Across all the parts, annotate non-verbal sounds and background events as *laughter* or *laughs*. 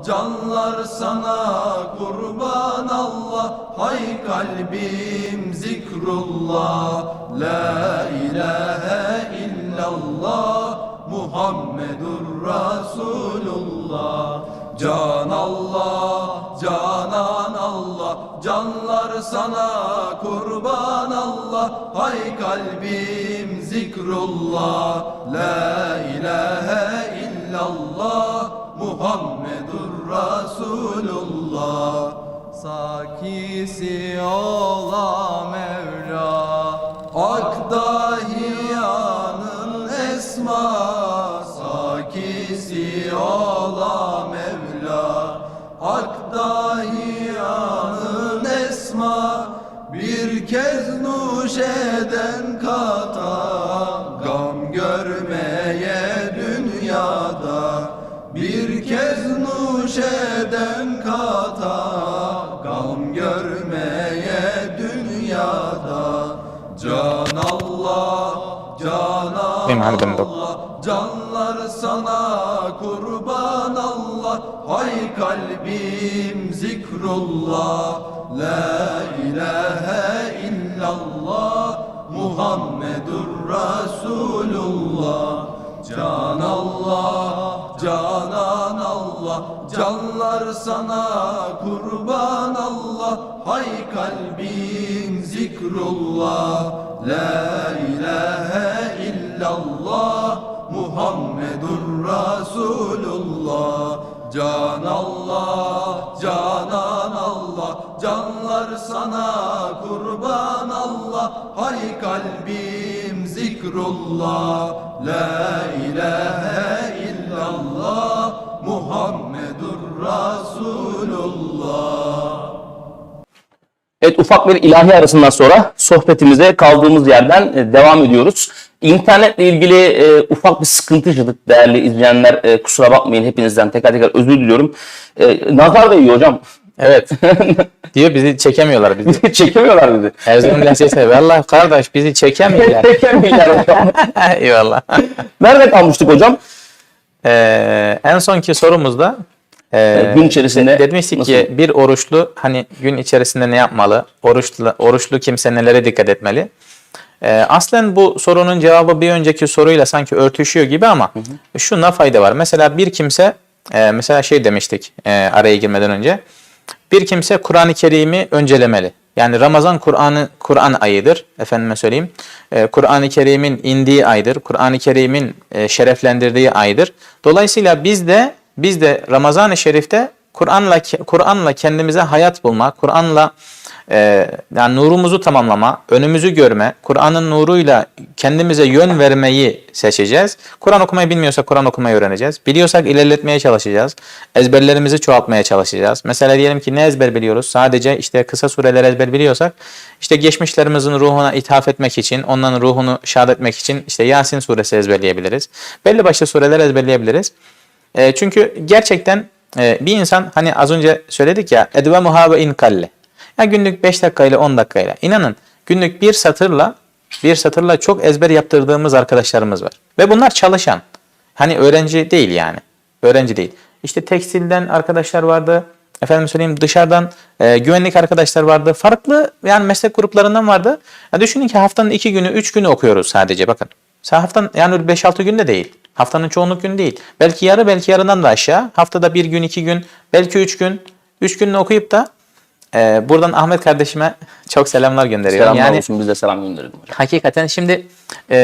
Canlar sana kurban Allah Hay kalbim zikrullah. La ilahe illallah Muhammedur Resulullah Can Allah, canan Allah Canlar sana kurban Allah Hay kalbim zikrullah. La ilahe illallah Muhammedur Resulullah Sakisi ola Mevla. Akdahiyanın Dok. Allah Canlar sana kurban Allah. Hay kalbim zikrullah. La ilahe illallah. Muhammedur Resulullah. Can Allah, canan Allah. Canlar sana kurban Allah. Hay kalbim zikrullah. La ilahe illallah Muhammedur Resulullah Can Allah, canan Allah. Canlar sana kurban Allah. Hay kalbim zikrullah. La ilahe illallah. Muhammedur Resulullah Evet ufak bir ilahi arasından sonra sohbetimize kaldığımız yerden e, devam ediyoruz. İnternetle ilgili e, ufak bir sıkıntı yaşadık değerli izleyenler. E, kusura bakmayın hepinizden tekrar tekrar özür diliyorum. E, nazar değiyor hocam. Evet. *laughs* Diyor bizi çekemiyorlar bizi. *laughs* Çekemiyorlar bizi. Erzurum'dan sesle vallahi kardeş bizi çekemiyorlar. *laughs* Çekemiyorlar hocam. Eyvallah. Nerede kalmıştık hocam? Ee, en sonki sorumuzda e, Evet, gün içerisinde de- demiştik nasıl? ki bir oruçlu hani gün içerisinde ne yapmalı? Oruçlu, oruçlu kimse nelere dikkat etmeli? Ee, aslen bu sorunun cevabı bir önceki soruyla sanki örtüşüyor gibi ama şuna fayda var. Mesela bir kimse e, mesela şey demiştik e, araya girmeden önce. Bir kimse Kur'an-ı Kerim'i öncelemeli. Yani Ramazan Kur'an'ı Kur'an ayıdır. Efendime söyleyeyim. Ee, Kur'an-ı Kerim'in indiği aydır. Kur'an-ı Kerim'in e, şereflendirdiği aydır. Dolayısıyla biz de biz de Ramazan-ı Şerif'te Kur'an'la Kur'an'la kendimize hayat bulma, Kur'an'la e, yani nurumuzu tamamlama, önümüzü görme, Kur'an'ın nuruyla kendimize yön vermeyi seçeceğiz. Kur'an okumayı bilmiyorsak Kur'an okumayı öğreneceğiz. Biliyorsak ilerletmeye çalışacağız. Ezberlerimizi çoğaltmaya çalışacağız. Mesela diyelim ki ne ezber biliyoruz? Sadece işte kısa sureler ezber biliyorsak işte geçmişlerimizin ruhuna ithaf etmek için, onların ruhunu şad etmek için işte Yasin suresi ezberleyebiliriz. Belli başlı sureler ezberleyebiliriz. E, çünkü gerçekten e, bir insan hani az önce söyledik ya edve muhabe in kalle. Ya günlük 5 dakikayla 10 dakikayla. İnanın günlük bir satırla bir satırla çok ezber yaptırdığımız arkadaşlarımız var. Ve bunlar çalışan. Hani öğrenci değil yani. Öğrenci değil. İşte tekstilden arkadaşlar vardı. Efendim söyleyeyim dışarıdan e, güvenlik arkadaşlar vardı. Farklı yani meslek gruplarından vardı. Ya düşünün ki haftanın 2 günü 3 günü okuyoruz sadece bakın. Sa- Haftanın yani 5-6 günde değil. Haftanın çoğunluk günü değil. Belki yarı belki yarından da aşağı. Haftada bir gün, iki gün, belki üç gün. Üç gününü okuyup da e, buradan Ahmet kardeşime çok selamlar gönderiyorum. Selamlar yani olsun biz de selam gönderelim hocam. hakikaten şimdi e,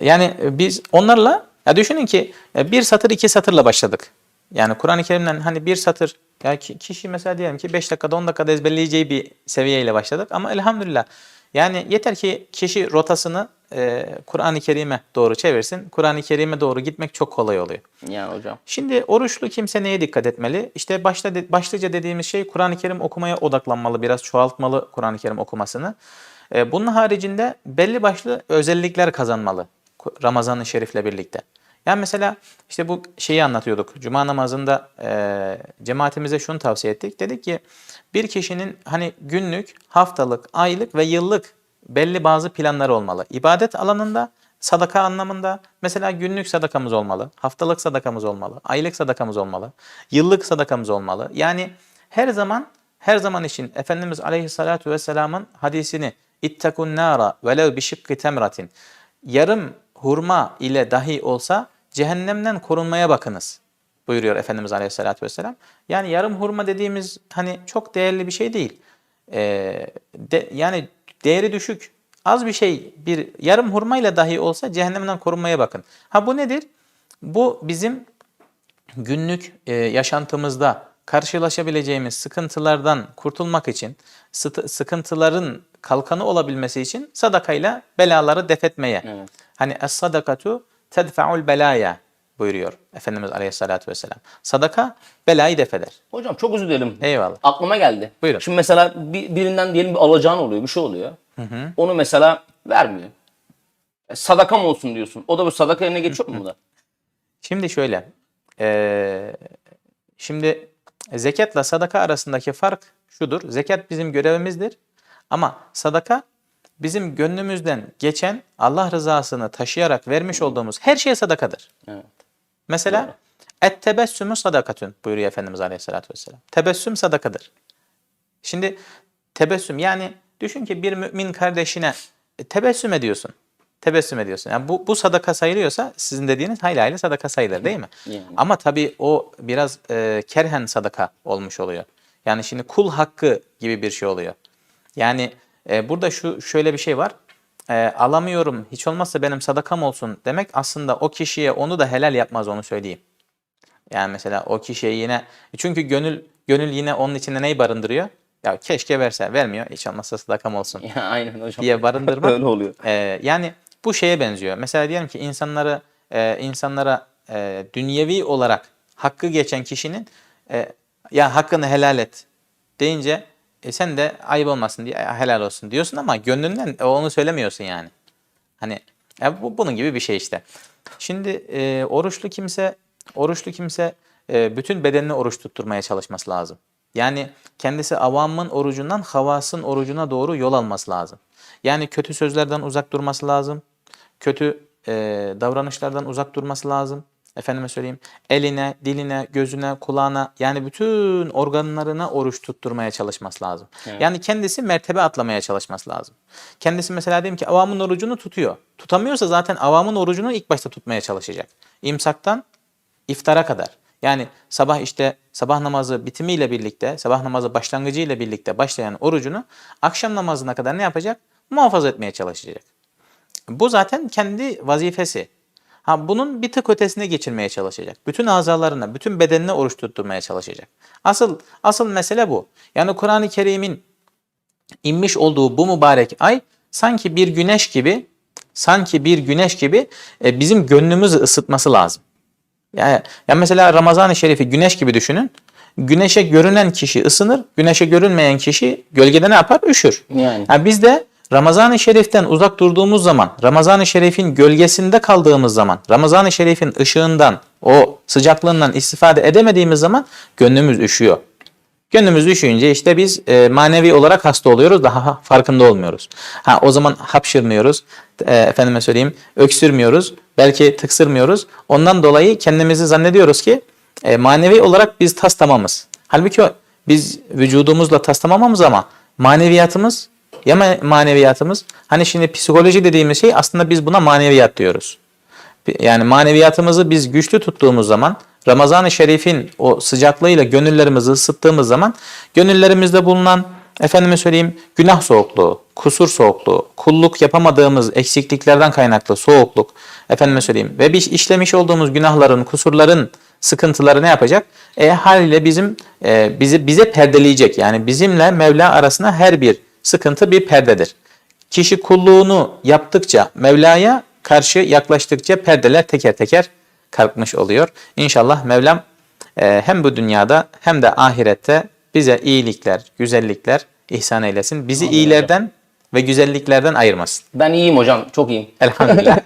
yani biz onlarla ya düşünün ki e, bir satır iki satırla başladık. Yani Kur'an-ı Kerim'den hani bir satır ya ki- kişi mesela diyelim ki 5 dakikada 10 dakikada ezberleyeceği bir seviyeyle başladık ama elhamdülillah yani yeter ki kişi rotasını e, Kur'an-ı Kerim'e doğru çevirsin. Kur'an-ı Kerim'e doğru gitmek çok kolay oluyor. Yani hocam. Şimdi oruçlu kimse neye dikkat etmeli? İşte başta de- başlıca dediğimiz şey Kur'an-ı Kerim okumaya odaklanmalı, biraz çoğaltmalı Kur'an-ı Kerim okumasını. Ee, bunun haricinde belli başlı özellikler kazanmalı Ramazan-ı Şerif'le birlikte. Yani mesela işte bu şeyi anlatıyorduk. Cuma namazında e, cemaatimize şunu tavsiye ettik. Dedik ki bir kişinin hani günlük, haftalık, aylık ve yıllık belli bazı planları olmalı. İbadet alanında Sadaka anlamında mesela günlük sadakamız olmalı, haftalık sadakamız olmalı, aylık sadakamız olmalı, yıllık sadakamız olmalı. Yani her zaman her zaman için Efendimiz Aleyhissalatu vesselam'ın hadisini ittakun nara velev bi şıkkı temratin yarım hurma ile dahi olsa cehennemden korunmaya bakınız buyuruyor Efendimiz Aleyhisselatü Vesselam. Yani yarım hurma dediğimiz hani çok değerli bir şey değil. Ee, de, yani değeri düşük. Az bir şey bir yarım hurma ile dahi olsa cehennemden korunmaya bakın. Ha bu nedir? Bu bizim günlük e, yaşantımızda karşılaşabileceğimiz sıkıntılardan kurtulmak için, sıkıntıların kalkanı olabilmesi için sadakayla belaları defetmeye. Evet. Hani es-sadakatu tedfa'ul belaya buyuruyor Efendimiz Aleyhisselatü Vesselam. Sadaka belayı defeder. Hocam çok özür dilerim. Eyvallah. Aklıma geldi. Buyurun. Şimdi mesela bir, birinden diyelim bir alacağın oluyor, bir şey oluyor. Onu mesela vermiyor. E, sadakam olsun diyorsun. O da bu sadaka yerine geçiyor mu bu da? *laughs* Şimdi şöyle, eee, şimdi zekatla sadaka arasındaki fark şudur. Zekat bizim görevimizdir ama sadaka bizim gönlümüzden geçen Allah rızasını taşıyarak vermiş olduğumuz her şeye sadakadır. Evet. Mesela et tebessümü sadakatün buyuruyor Efendimiz Aleyhisselatü Vesselam. Tebessüm sadakadır. Şimdi tebessüm yani düşün ki bir mümin kardeşine e, tebessüm ediyorsun. Tebessüm ediyorsun. Yani bu, bu sadaka sayılıyorsa sizin dediğiniz hayli hayli sadaka sayılır değil mi? *laughs* Yani. Ama tabii o biraz e, kerhen sadaka olmuş oluyor. Yani şimdi kul hakkı gibi bir şey oluyor. Yani e, burada şu şöyle bir şey var. E, alamıyorum hiç olmazsa benim sadakam olsun demek aslında o kişiye onu da helal yapmaz onu söyleyeyim. Yani mesela o kişiye yine çünkü gönül gönül yine onun içinde neyi barındırıyor? Ya keşke verse vermiyor hiç olmazsa sadakam olsun *laughs* Ya, aynen hocam. diye barındırmak. *laughs* Öyle oluyor. Ee, yani bu şeye benziyor. Mesela diyelim ki insanları e, insanlara e, dünyevi olarak hakkı geçen kişinin e, ya hakkını helal et deyince e, sen de ayıp olmasın diye "Ya helal olsun diyorsun ama gönlünden onu söylemiyorsun yani. Hani ya bu bunun gibi bir şey işte. Şimdi e, oruçlu kimse oruçlu kimse e, bütün bedenini oruç tutturmaya çalışması lazım. Yani kendisi avamın orucundan havasın orucuna doğru yol alması lazım. Yani kötü sözlerden uzak durması lazım. Kötü e, davranışlardan uzak durması lazım. Efendime söyleyeyim eline, diline, gözüne, kulağına yani bütün organlarına oruç tutturmaya çalışması lazım. Yani kendisi mertebe atlamaya çalışması lazım. Kendisi mesela diyelim ki avamın orucunu tutuyor. Tutamıyorsa zaten avamın orucunu ilk başta tutmaya çalışacak. İmsaktan iftara kadar. Yani sabah işte sabah namazı bitimiyle birlikte, sabah namazı başlangıcıyla birlikte başlayan orucunu akşam namazına kadar ne yapacak? Muhafaza etmeye çalışacak. Bu zaten kendi vazifesi. Ha bunun bir tık ötesine geçirmeye çalışacak. Bütün azalarına, bütün bedenine oruç tutturmaya çalışacak. Asıl asıl mesele bu. Yani Kur'an-ı Kerim'in inmiş olduğu bu mübarek ay sanki bir güneş gibi, sanki bir güneş gibi e, bizim gönlümüzü ısıtması lazım. Yani, ya mesela Ramazan-ı Şerif'i güneş gibi düşünün. Güneşe görünen kişi ısınır, güneşe görünmeyen kişi gölgede ne yapar? Üşür. Yani. Yani biz de Ramazan-ı Şerif'ten uzak durduğumuz zaman, Ramazan-ı Şerif'in gölgesinde kaldığımız zaman, Ramazan-ı Şerif'in ışığından, o sıcaklığından istifade edemediğimiz zaman gönlümüz üşüyor. Gönlümüz üşüyünce işte biz e, manevi olarak hasta oluyoruz, daha farkında olmuyoruz. Ha o zaman hapşırmıyoruz, e, efendime söyleyeyim, öksürmüyoruz, belki tıksırmıyoruz. Ondan dolayı kendimizi zannediyoruz ki e, manevi olarak biz tas tamamız. Halbuki biz vücudumuzla tas tamamız ama maneviyatımız ya ma- maneviyatımız hani şimdi psikoloji dediğimiz şey aslında biz buna maneviyat diyoruz. Yani maneviyatımızı biz güçlü tuttuğumuz zaman Ramazan-ı Şerif'in o sıcaklığıyla gönüllerimizi ısıttığımız zaman gönüllerimizde bulunan efendime söyleyeyim günah soğukluğu, kusur soğukluğu, kulluk yapamadığımız eksikliklerden kaynaklı soğukluk efendime söyleyeyim ve biz işlemiş olduğumuz günahların, kusurların sıkıntıları ne yapacak? E, haliyle bizim e, bizi bize perdeleyecek. Yani bizimle Mevla arasında her bir sıkıntı bir perdedir. Kişi kulluğunu yaptıkça Mevla'ya karşı yaklaştıkça perdeler teker teker kalkmış oluyor. İnşallah Mevlam e, hem bu dünyada hem de ahirette bize iyilikler, güzellikler ihsan eylesin. Bizi iyilerden ve güzelliklerden ayırmasın. Ben iyiyim hocam. Çok iyiyim. Elhamdülillah.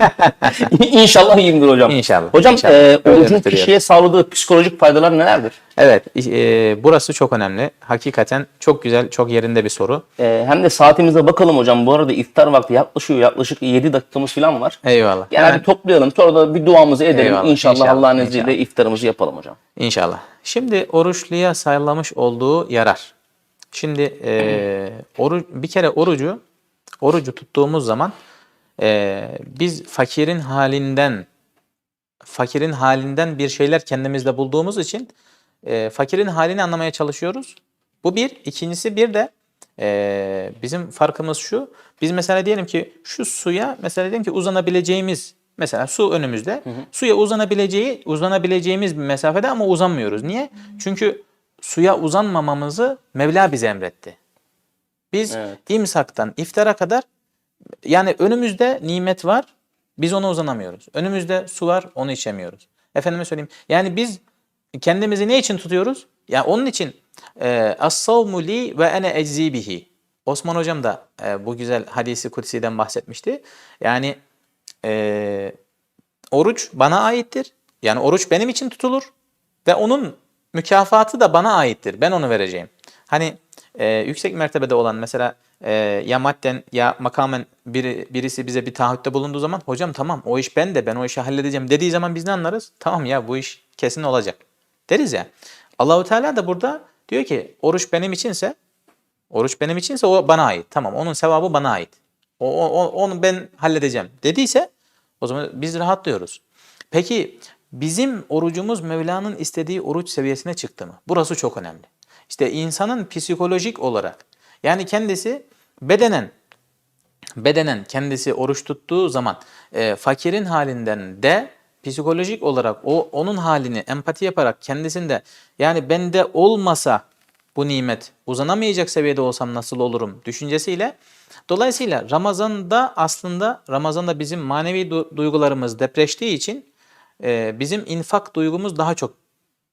*laughs* İnşallah iyiyimdir hocam. İnşallah, Hocam inşallah. e, orucun kişiye sağladığı psikolojik faydalar nelerdir? evet, e, burası çok önemli. Hakikaten çok güzel, çok yerinde bir soru. E, hem de saatimize bakalım hocam. Bu arada iftar vakti yaklaşıyor. Yaklaşık 7 dakikamız falan var. Eyvallah. Genel Hemen- bir toplayalım. Sonra da bir duamızı edelim. Eyvallah, İnşallah, inşallah, Allah'ın izniyle iftarımızı yapalım hocam. İnşallah. Şimdi oruçluya sayılamış olduğu yarar. Şimdi e, oru, bir kere orucu orucu tuttuğumuz zaman e, biz fakirin halinden fakirin halinden bir şeyler kendimizde bulduğumuz için e, fakirin halini anlamaya çalışıyoruz. Bu bir. İkincisi bir de e, bizim farkımız şu. Biz mesela diyelim ki şu suya mesela diyelim ki uzanabileceğimiz mesela su önümüzde. Suya uzanabileceği uzanabileceğimiz bir mesafede ama uzanmıyoruz. Niye? Çünkü suya uzanmamamızı Mevla bize emretti. Biz Evet. imsaktan iftara kadar yani önümüzde nimet var, biz ona uzanamıyoruz. Önümüzde su var, onu içemiyoruz. Efendime söyleyeyim. Yani biz kendimizi ne için tutuyoruz? Yani onun için e, as-savmu li ve ene eczi bihi. Osman hocam da e, bu güzel hadisi kutsi'den bahsetmişti. Yani e, oruç bana aittir. Yani oruç benim için tutulur ve onun mükafatı da bana aittir. Ben onu vereceğim. Hani e, yüksek mertebede olan mesela e, ya madden ya makamen biri, birisi bize bir taahhütte bulunduğu zaman hocam tamam o iş ben de ben o işi halledeceğim dediği zaman biz ne anlarız? Tamam ya bu iş kesin olacak deriz ya. Allahu Teala da burada diyor ki oruç benim içinse oruç benim içinse o bana ait. Tamam onun sevabı bana ait. O, o- onu ben halledeceğim dediyse o zaman biz rahatlıyoruz. Peki bizim orucumuz Mevla'nın istediği oruç seviyesine çıktı mı? Burası çok önemli. İşte insanın psikolojik olarak yani kendisi bedenen bedenen kendisi oruç tuttuğu zaman e, fakirin halinden de psikolojik olarak o onun halini empati yaparak kendisinde yani bende olmasa bu nimet uzanamayacak seviyede olsam nasıl olurum düşüncesiyle dolayısıyla Ramazan'da aslında Ramazan'da bizim manevi du- duygularımız depreştiği için e, bizim infak duygumuz daha çok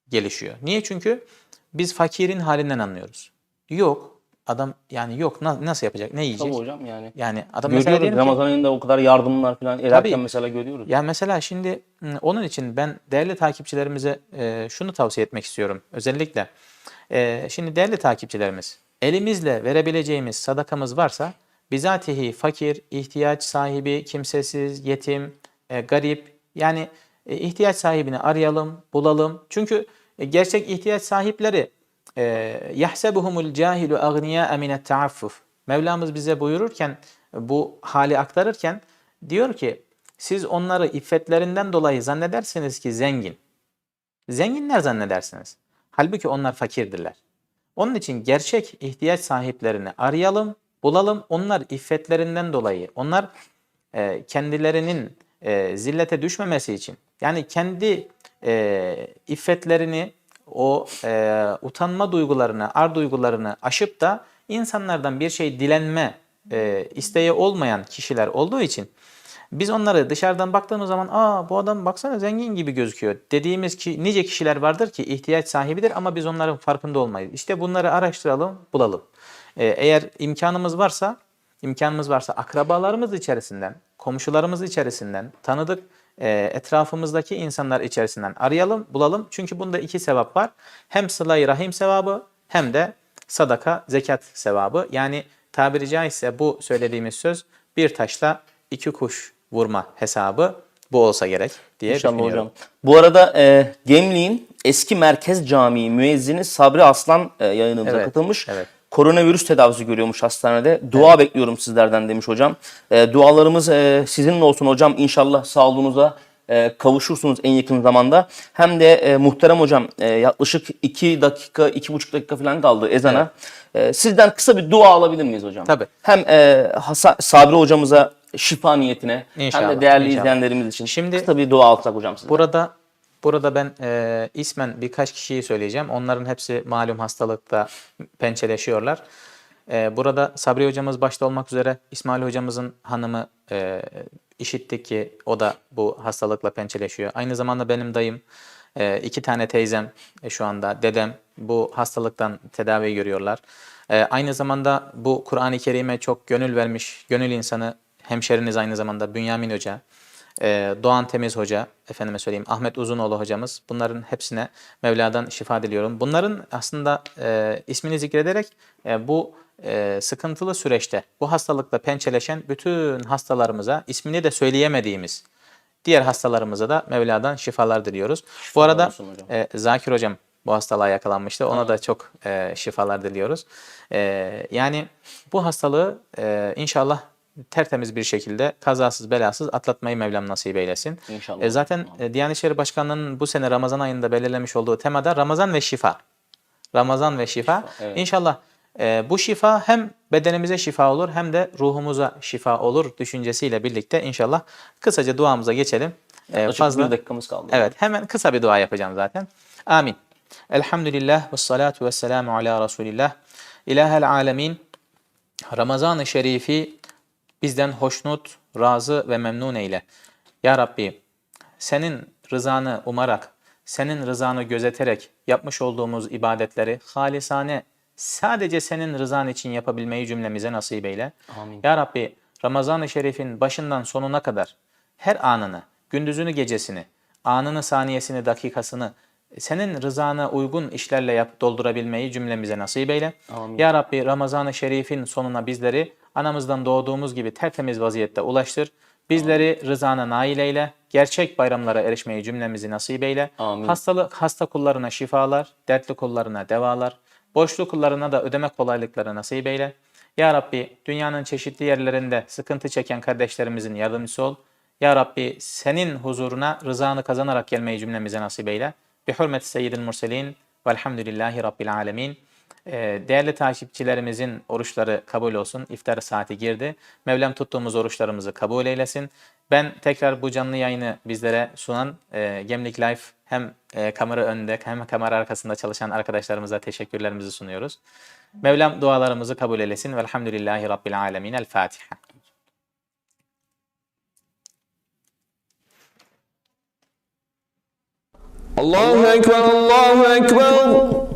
gelişiyor. Niye? Çünkü biz fakirin halinden anlıyoruz. Yok adam yani yok na- nasıl yapacak ne yiyecek? Tabii hocam yani. Yani adam mesela Görüyoruz diyelim ki- Ramazan ayında o kadar yardımlar falan ederken Tabii. mesela görüyoruz. ya mesela şimdi hı, onun için ben değerli takipçilerimize e, şunu tavsiye etmek istiyorum. Özellikle e, şimdi değerli takipçilerimiz elimizle verebileceğimiz sadakamız varsa bizatihi fakir, ihtiyaç sahibi, kimsesiz, yetim, e, garip yani e, ihtiyaç sahibini arayalım, bulalım. Çünkü gerçek ihtiyaç sahipleri e, yahsebuhumul cahilu agniya minet taaffuf. Mevlamız bize buyururken bu hali aktarırken diyor ki siz onları iffetlerinden dolayı zannedersiniz ki zengin. Zenginler zannedersiniz. Halbuki onlar fakirdirler. Onun için gerçek ihtiyaç sahiplerini arayalım, bulalım. Onlar iffetlerinden dolayı, onlar e, kendilerinin e, zillete düşmemesi için, yani kendi e, iffetlerini, o e, utanma duygularını, ar duygularını aşıp da insanlardan bir şey dilenme e, isteği olmayan kişiler olduğu için biz onları dışarıdan baktığımız zaman aa bu adam baksana zengin gibi gözüküyor dediğimiz ki nice kişiler vardır ki ihtiyaç sahibidir ama biz onların farkında olmayız. İşte bunları araştıralım, bulalım. Ee, eğer imkanımız varsa, imkanımız varsa akrabalarımız içerisinden, komşularımız içerisinden, tanıdık e, etrafımızdaki insanlar içerisinden arayalım, bulalım. Çünkü bunda iki sevap var. Hem sıla-i rahim sevabı hem de sadaka, zekat sevabı. Yani tabiri caizse bu söylediğimiz söz bir taşla iki kuş vurma hesabı bu olsa gerek diye İnşallah düşünüyorum. hocam. Bu arada e, Gemliğin eski merkez camii müezzini Sabri Aslan e, yayınımıza Evet, katılmış. evet. Koronavirüs tedavisi görüyormuş hastanede. Dua bekliyorum sizlerden demiş hocam. E, dualarımız e, sizinle olsun hocam. İnşallah sağlığınıza e, kavuşursunuz en yakın zamanda. Hem de e, muhterem hocam e, yaklaşık 2 dakika, 2,5 dakika falan kaldı ezana. E, sizden kısa bir dua alabilir miyiz hocam? Tabii. Hem e, Hasan, Sabri hocamıza şifa niyetine hem İnşallah, de değerli inşallah. izleyenlerimiz için Şimdi- kısa bir dua alsak hocam sizden. Burada burada ben e, ismen birkaç kişiyi söyleyeceğim. Onların hepsi malum hastalıkta pençeleşiyorlar. E, burada Sabri hocamız başta olmak üzere İsmail hocamızın hanımı e, işittik ki o da bu hastalıkla pençeleşiyor. Aynı zamanda benim dayım, e, iki tane teyzem e, şu anda, dedem bu hastalıktan tedavi görüyorlar. Ee, aynı zamanda bu Kur'an-ı Kerim'e çok gönül vermiş, gönül insanı hemşeriniz aynı zamanda Bünyamin Hoca, e, Doğan Temiz Hoca, efendime söyleyeyim Ahmet Uzunoğlu hocamız. Bunların hepsine Mevla'dan şifa diliyorum. Bunların aslında e, ismini zikrederek e, bu e, sıkıntılı süreçte bu hastalıkla pençeleşen bütün hastalarımıza ismini de söyleyemediğimiz diğer hastalarımıza da Mevla'dan şifalar diliyoruz. bu arada hocam. e, Zakir hocam bu hastalığa yakalanmıştı. Ona da çok e, şifalar diliyoruz. E, yani bu hastalığı e, inşallah tertemiz bir şekilde kazasız belasız atlatmayı Mevlam nasip eylesin. İnşallah. E, zaten e, Diyanet İşleri Başkanlığı'nın bu sene Ramazan ayında belirlemiş olduğu temada Ramazan ve şifa. Ramazan ve şifa. evet. İnşallah e, bu şifa hem bedenimize şifa olur hem de ruhumuza şifa olur düşüncesiyle birlikte inşallah kısaca duamıza geçelim. E, Yaklaşık bir dakikamız kaldı. Evet hemen kısa bir dua yapacağım zaten. Amin. Elhamdülillah ve salatu ve selamu ala Resulillah. İlahel alemin. Ramazan-ı Şerifi bizden hoşnut, razı ve memnun eyle. Ya Rabbi senin rızanı umarak, senin rızanı gözeterek yapmış olduğumuz ibadetleri halisane sadece senin rızan için yapabilmeyi cümlemize nasip eyle. Amin. Ya Rabbi Ramazan-ı Şerif'in başından sonuna kadar her anını, gündüzünü gecesini, anını saniyesini, dakikasını senin rızana uygun işlerle yap, doldurabilmeyi cümlemize nasip eyle. Amin. Ya Rabbi Ramazan-ı Şerif'in sonuna bizleri anamızdan doğduğumuz gibi tertemiz vaziyette ulaştır. Bizleri rızana nail eyle. Gerçek bayramlara erişmeyi cümlemizi nasip eyle. Amin. Hastalık, hasta kullarına şifalar, dertli kullarına devalar, borçlu kullarına da ödeme kolaylıkları nasip eyle. Ya Rabbi dünyanın çeşitli yerlerinde sıkıntı çeken kardeşlerimizin yardımcısı ol. Ya Rabbi senin huzuruna rızanı kazanarak gelmeyi cümlemize nasip eyle. Bi hürmeti seyyidil murselin velhamdülillahi rabbil alemin. Ee, değerli takipçilerimizin oruçları kabul olsun. İftar saati girdi. Mevlam tuttuğumuz oruçlarımızı kabul eylesin. Ben tekrar bu canlı yayını bizlere sunan e, Gemlik Life hem e, kamera önünde hem kamera arkasında çalışan arkadaşlarımıza teşekkürlerimizi sunuyoruz. Mevlam dualarımızı kabul eylesin. Velhamdülillahi Rabbil Alemin. El Fatiha. Allahu Ekber, Allahu Ekber.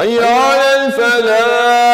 حي الفلاح